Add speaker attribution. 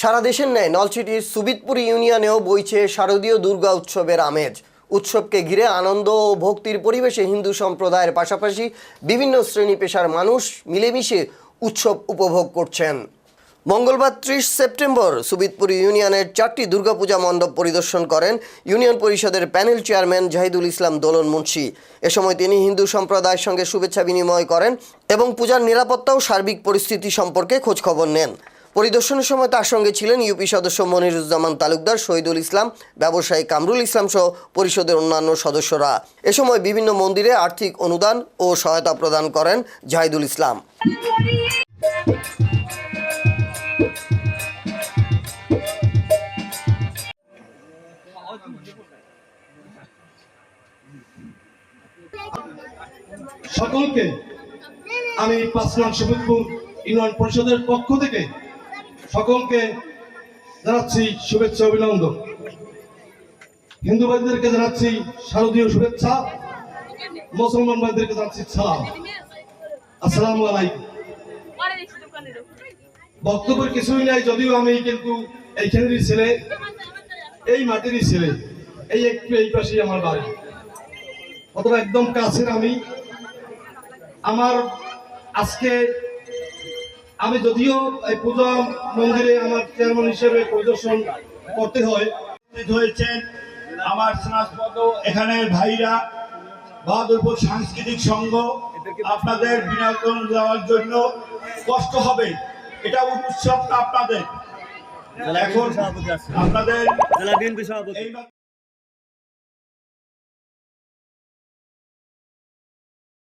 Speaker 1: সারা দেশের ন্যায় নলছিটির সুবিতপুর ইউনিয়নেও বইছে শারদীয় দুর্গা উৎসবের আমেজ। উৎসবকে ঘিরে আনন্দ ও ভক্তির পরিবেশে হিন্দু সম্প্রদায়ের পাশাপাশি বিভিন্ন শ্রেণি পেশার মানুষ মিলেমিশে উৎসব উপভোগ করছেন। মঙ্গলবার ত্রিশ সেপ্টেম্বর সুবিতপুর ইউনিয়নের চারটি দুর্গাপূজা মণ্ডপ পরিদর্শন করেন ইউনিয়ন পরিষদের প্যানেল চেয়ারম্যান জাহিদুল ইসলাম দোলন মুন্সি। এ সময় তিনি হিন্দু সম্প্রদায়ের সঙ্গে শুভেচ্ছা বিনিময় করেন এবং পূজার নিরাপত্তা ও সার্বিক পরিস্থিতি সম্পর্কে খোঁজখবর নেন। পরিদর্শনের সময় তার সঙ্গে ছিলেন ইউপি সদস্য মনিরুজ্জামান তালুকদার, শহীদুল ইসলাম, ব্যবসায়ী কামরুল ইসলাম সহ পরিষদের অন্যান্য সদস্যরা। এ সময় বিভিন্ন মন্দিরে আর্থিক অনুদান ও সহায়তা প্রদান করেন জাহিদুল ইসলাম।
Speaker 2: সকলকে আমি পাঁচ নং শফিকপুর ইউনিয়ন পরিষদের পক্ষ থেকে সকলকে জানাচ্ছি শুভেচ্ছা অভিনন্দন। হিন্দু ভাইদেরকে জানাচ্ছি শারদীয় শুভেচ্ছা, মুসলমান ভাইদেরকে জানাচ্ছি সালাম। আসসালামু আলাইকুম। বক্তব্যের কিছুই নাই, যদিও আমি কিন্তু এইখানেরই ছেলে, এই মাটিরই ছেলে, এই একটু এই পাশেই আমার বাড়ি। অথবা একদম কাছের আমি। আমার আজকে আমি যদিও এই পূজা মন্দিরে আমার চেয়ারম্যান হিসেবে পরিদর্শন করতে হয়।
Speaker 3: হয়েছেন আমার স্নাতপদ এখানের ভাইরা বাহাদুরপুর সাংস্কৃতিক সংঘ। আপনাদের বিনোদন দেওয়ার জন্য কষ্ট হবে এটা উৎসবটা আপনাদের। এখন আপনাদের